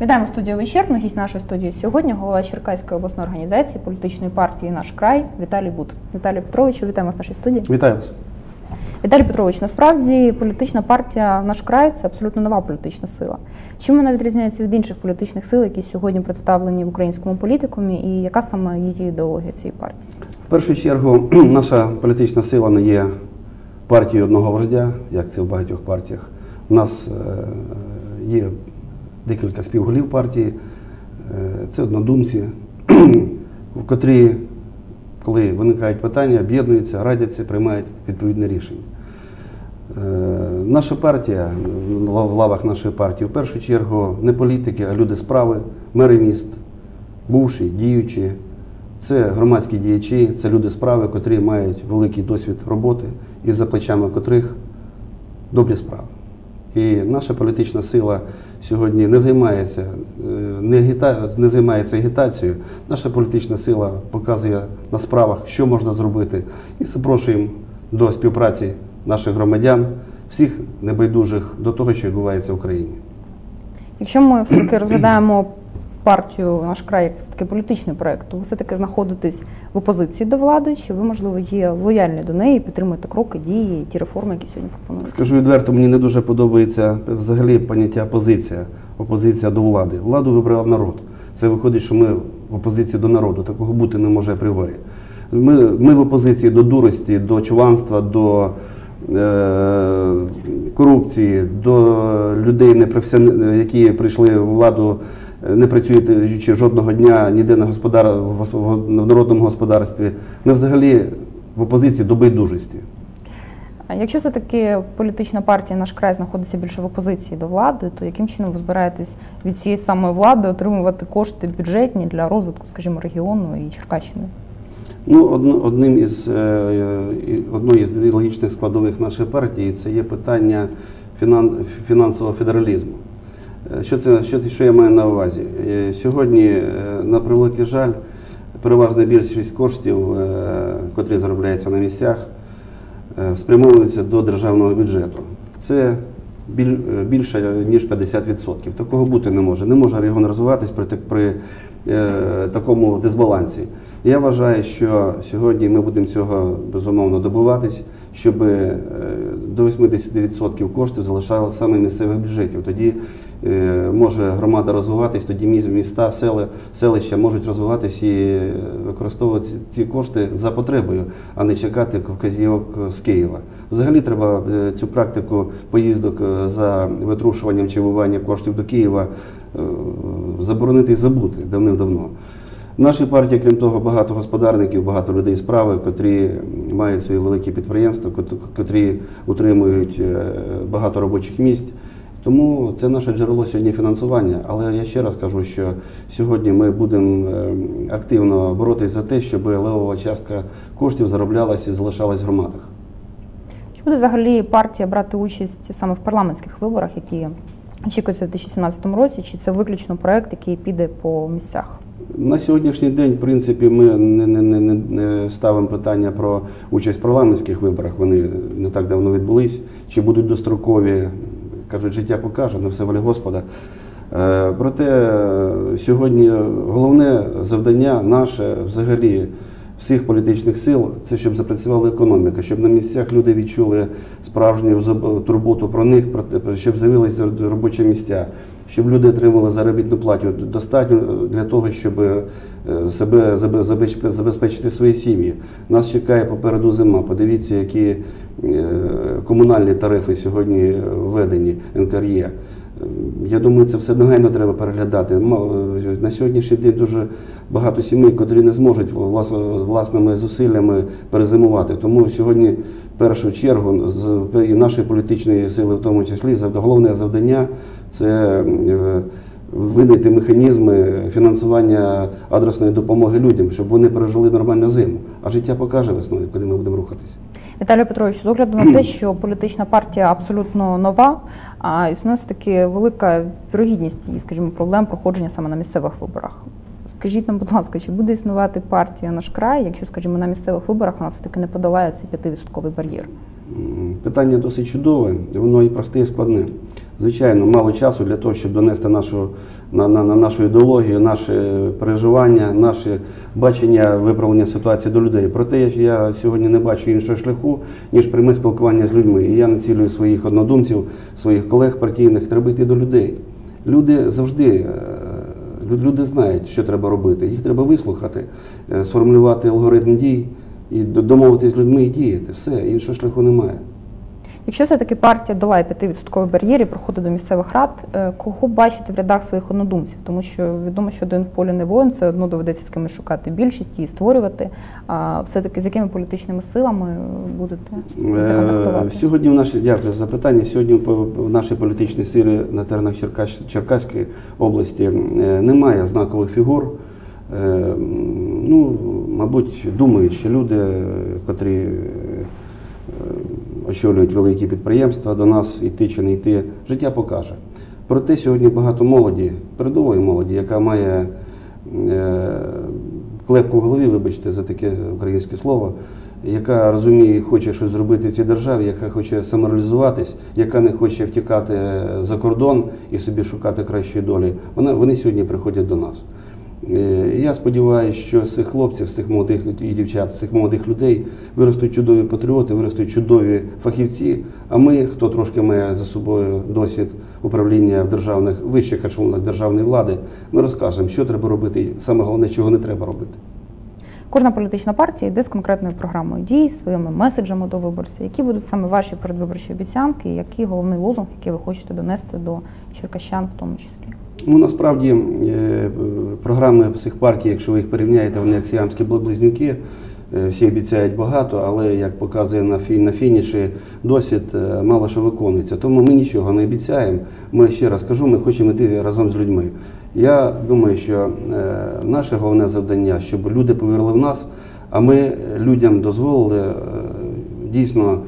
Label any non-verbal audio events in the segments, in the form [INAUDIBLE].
Вітаємо студію вечірну. Гість нашої студії сьогодні голова Черкаської обласної організації політичної партії Наш край Віталій Бут. Віталій Петровичу, вітаємо з нашої студії. Вітаю вас. Віталій Петрович, насправді політична партія Наш край це абсолютно нова політична сила. Чим вона відрізняється від інших політичних сил, які сьогодні представлені в українському політикумі, і яка саме її ідеологія цієї партії? В першу чергу, [CLEARS THROAT] наша політична сила не є партією одного вождя, як це в багатьох партіях. У нас е, є декілька співголів партії, е, це однодумці, в котрі, коли виникають питання, об'єднуються, радяться, приймають відповідне рішення. Е, Наша партія, в лавах нашої партії, в першу чергу не політики, а люди справи, мери міст, бувші, діючі. Це громадські діячі, це люди справи, котрі мають великий досвід роботи і за плечами котрих добрі справи. І наша політична сила сьогодні не займається, е, не, агіта... не займається агітацією. Наша політична сила показує на справах, що можна зробити, і запрошуємо до співпраці наших громадян, всіх небайдужих до того, що відбувається в Україні. Якщо ми все таки розглядаємо партію наш край як все таки політичний проект, то ви все таки знаходитесь в опозиції до влади, чи ви можливо є лояльні до неї, підтримуєте кроки, дії, ті реформи, які сьогодні пропонуються? Скажу відверто, мені не дуже подобається взагалі поняття опозиція, опозиція до влади. Владу вибрав народ. Це виходить, що ми в опозиції до народу. Такого бути не може апріорі. Ми, ми в опозиції до дурості, до чванства, до е, корупції, до людей, які прийшли в владу, не працюючи жодного дня ніде на господар... в народному господарстві. Ми взагалі в опозиції до байдужості. Якщо все таки політична партія наш край знаходиться більше в опозиції до влади, то яким чином ви збираєтесь від цієї самої влади отримувати кошти бюджетні для розвитку, скажімо, регіону і Черкащини? Ну, одним із е, і- одною із ідеологічних складових нашої партії це є питання фінансового федералізму. Е, Що це що, що я маю на увазі? Е, Сьогодні, е, на превеликий жаль, переважна більшість коштів, котрі заробляються на місцях, спрямовуються до державного бюджету. Це більше ніж 50%. Такого бути не може. Не може регіон розвиватись при, при такому дисбалансі. Я вважаю, що сьогодні ми будемо цього безумовно добуватись, щоб до 80% коштів залишало саме місцевих бюджетів. Тоді може громада розвиватись, тоді міста, сели, селища можуть розвиватись і е, використовувати ці кошти за потребою, а не чекати вказівок з Києва. Взагалі треба е, цю практику поїздок е, за витрушуванням чи виванням коштів до Києва е, заборонити і забути давним-давно. В нашій партії, крім того, багато господарників, багато людей справи, котрі мають свої великі підприємства, кот- котрі утримують е, багато робочих місць. Тому це наше джерело сьогодні фінансування. Але я ще раз кажу, що сьогодні ми будемо е, активно боротися за те, щоб левова частка коштів зароблялася і залишалась в громадах. Чи буде взагалі партія брати участь саме в парламентських виборах, які очікуються в 2017 році, чи це виключно проект, який піде по місцях? На сьогоднішній день, в принципі, ми не, не, не- не ставимо питання про участь в парламентських виборах. Вони не так давно відбулись. Чи будуть дострокові, кажуть, життя покаже, на все волі Господа. Е, Проте е, сьогодні головне завдання наше взагалі всіх політичних сил це щоб запрацювала економіка, щоб на місцях люди відчули справжню турботу про них, про щоб з'явилися робочі місця, щоб люди отримали заробітну плату. Достатньо для того, щоб е, себе забезпечити- свої сім'ї. Нас чекає попереду зима. Подивіться, які комунальні тарифи сьогодні введені НКРЄ. Я думаю, це все негайно треба переглядати. Ма- На сьогоднішній день дуже багато сімей, котрі не зможуть влас- власними зусиллями перезимувати. Тому сьогодні, в першу чергу, з- нашої політичної сили, в тому числі, головне завдання це е, видати механізми фінансування адресної допомоги людям, щоб вони пережили нормальну зиму. А життя покаже весною, куди ми будемо рухатись. Віталій Петрович, з огляду на те, що політична партія абсолютно нова, а існує все таки велика вірогідність її, скажімо, проблем проходження саме на місцевих виборах. Скажіть нам, будь ласка, чи буде існувати партія наш край, якщо, скажімо, на місцевих виборах вона все таки не подолає цей 5% бар'єр? Питання досить чудове, воно і просте, і складне. Звичайно, мало часу для того, щоб донести нашу, на, на, на нашу ідеологію, наше переживання, наше бачення виправлення ситуації до людей. Проте я, сьогодні не бачу іншого шляху, ніж пряме спілкування з людьми. І я націлюю своїх однодумців, своїх колег партійних, треба йти до людей. Люди завжди. е, Люди знають, що треба робити. Їх треба вислухати, е, сформулювати алгоритм дій і д- домовитись з людьми і діяти. Все, іншого шляху немає. Якщо все-таки партія долає 5% бар'єр і проходить до місцевих рад, е, кого бачите в рядах своїх однодумців? Тому що відомо, що один в полі не воїн, все одно доведеться з кимось шукати більшість і створювати. А все-таки з якими політичними силами будете будете контактувати? Сьогодні в нашій дякую за запитання. Сьогодні в нашій політичній силі на теренах Черкас- Черкаської області е, немає знакових фігур. Е, Ну, мабуть, думають, що люди, котрі очолюють великі підприємства, до нас йти чи не йти, життя покаже. Проте сьогодні багато молоді, передової молоді, яка має е, клепку в голові, вибачте за таке українське слово, яка розуміє хоче щось зробити в цій державі, яка хоче самореалізуватись, яка не хоче втікати за кордон і собі шукати кращої долі, вони сьогодні приходять до нас. Е, Я сподіваюся, що з цих хлопців, з цих молодих і дівчат, з цих молодих людей виростуть чудові патріоти, виростуть чудові фахівці. А ми, хто трошки має за собою досвід управління в державних вищих ешелонах державної влади, ми розкажемо, що треба робити, і саме головне, чого не треба робити. Кожна політична партія йде з конкретною програмою дій, своїми меседжами до виборців. Які будуть саме ваші передвиборчі обіцянки, який головний лозунг, який ви хочете донести до черкащан, в тому числі? Ну насправді е, програми цих партій, якщо ви їх порівняєте, вони як сіамські близнюки. Е, Всі обіцяють багато, але як показує на фі- на фініші досвід, е, мало що виконується. Тому ми нічого не обіцяємо. Ми ще раз кажу, ми хочемо йти разом з людьми. Я думаю, що наше головне завдання, щоб люди повірили в нас, а ми людям дозволили дійсно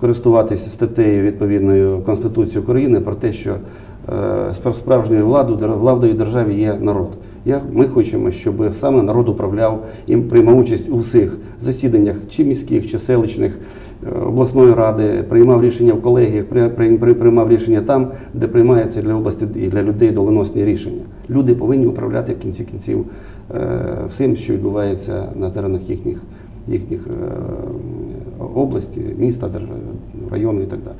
користуватися статтею відповідною Конституції України про те, що справжньою владою, владою державі є народ. Ми хочемо, щоб саме народ управляв і приймав участь у всіх засіданнях, чи міських, чи селищних, е, обласної ради, приймав рішення в колегіях, при- при- при- приймав рішення там, де приймається для області і для людей доленосні рішення. Люди повинні управляти в кінці кінців е, всім, що відбувається на теренах їхніх, їхніх е, області, міста, району і так далі.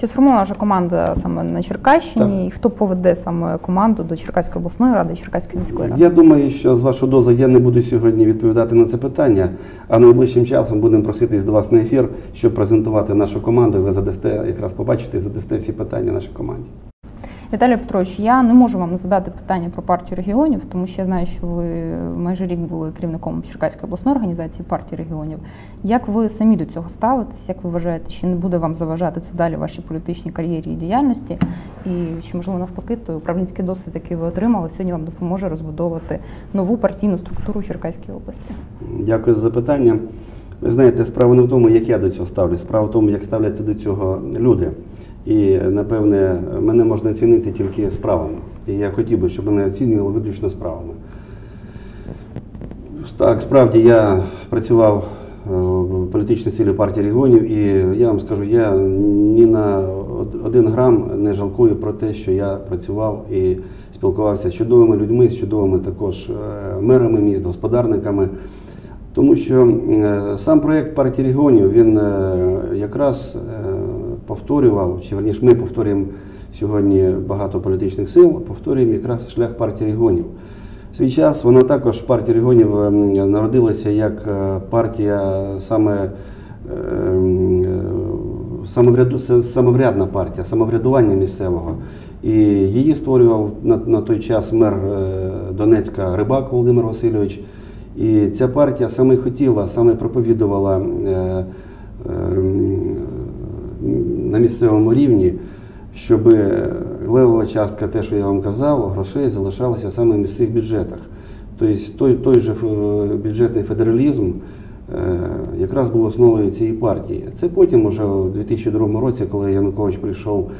Чи сформована вже команда саме на Черкащині? І хто поведе саме команду до Черкаської обласної ради Черкаської міської ради? Я думаю, що з вашого дозу я не буду сьогодні відповідати на це питання, а найближчим часом будемо проситись до вас на ефір, щоб презентувати нашу команду. і Ви задасте якраз побачите і задасте всі питання нашій команді. Віталій Петрович, я не можу вам задати питання про партію регіонів, тому що я знаю, що ви майже рік були керівником Черкаської обласної організації партії регіонів. Як ви самі до цього ставитесь? Як ви вважаєте, чи не буде вам заважати це далі вашій політичній кар'єрі і діяльності? І чи можливо навпаки, той управлінський досвід, який ви отримали, сьогодні вам допоможе розбудовувати нову партійну структуру в Черкаській області? Дякую за запитання. Ви знаєте, справа не в тому, як я до цього ставлюсь, справа в тому, як ставляться до цього люди. І напевне, мене можна оцінити тільки справами. І я хотів би, щоб мене оцінювали виключно справами. Так, справді я працював е, в політичній силі партії регіонів, і я вам скажу, я ні на один грам не жалкую про те, що я працював і спілкувався з чудовими людьми, з чудовими також е, мерами міст, господарниками. Тому що е, сам проєкт партії регіонів він якраз повторював, чи верніше ми повторюємо сьогодні багато політичних сил, повторюємо якраз шлях партії регіонів. В свій час вона також партія регіонів ем, народилася як е, партія саме е, самоврядна партія, самоврядування місцевого. І її створював на, на той час мер е, Донецька Рибак Володимир Васильович. І ця партія саме хотіла, саме проповідувала е, ем, на місцевому рівні, щоб левова частка, те, що я вам казав, грошей залишалася саме в місцевих бюджетах. Тобто той, той же е, бюджетний федералізм е, якраз був основою цієї партії. Це потім, уже у 2002 році, коли Янукович прийшов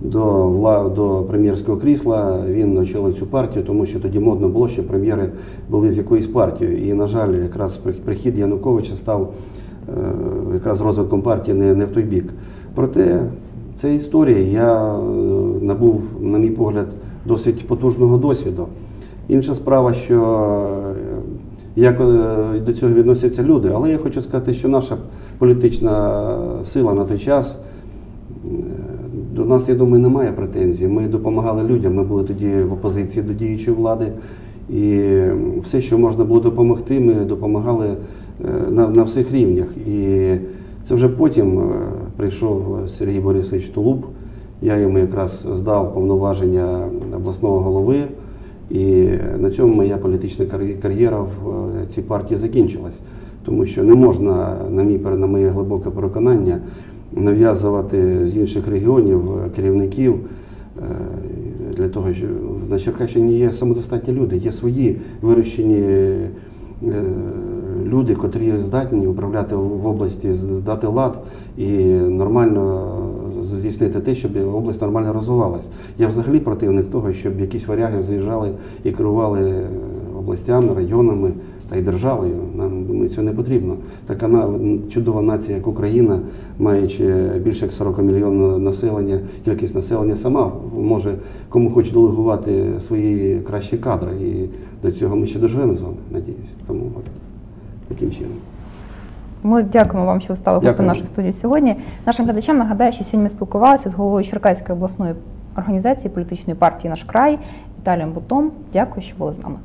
до вла- до прем'єрського крісла, він очолив цю партію, тому що тоді модно було, що прем'єри були з якоюсь партією. І, на жаль, якраз прихід Януковича став е, якраз розвитком партії не, не в той бік. Проте Це історія. Я е, набув, на мій погляд, досить потужного досвіду. Інша справа, що е, як е, до цього відносяться люди, але я хочу сказати, що наша політична сила на той час до нас, я думаю, немає претензій. Ми допомагали людям. Ми були тоді в опозиції до діючої влади. І все, що можна було допомогти, ми допомагали на, на всіх рівнях. І це вже потім прийшов Сергій Борисович Тулуб. Я йому якраз здав повноваження обласного голови. І на цьому моя політична кар'єра в е, цій партії закінчилась. Тому що не можна, на мій на моє глибоке переконання, нав'язувати з інших регіонів е, керівників е, для того, що на Черкащині є самодостатні люди, є свої вирощені люди, котрі здатні управляти в області, дати лад і нормально здійснити те, щоб область нормально розвивалась. Я взагалі противник того, щоб якісь варяги заїжджали і керували областями, районами та й державою. Нам думаю, цього не потрібно. Така на- чудова нація, як Україна, маючи більше як 40 мільйонів населення, кількість населення сама може кому хоче делегувати свої кращі кадри. І до цього ми ще доживемо з вами, надіюсь. Тому от таким чином. Ми дякуємо вам, що ви стали гостем нашої студії сьогодні. Нашим глядачам нагадаю, що сьогодні ми спілкувалися з головою Черкаської обласної організації політичної партії Наш край Віталієм Бутом. Дякую, що були з нами.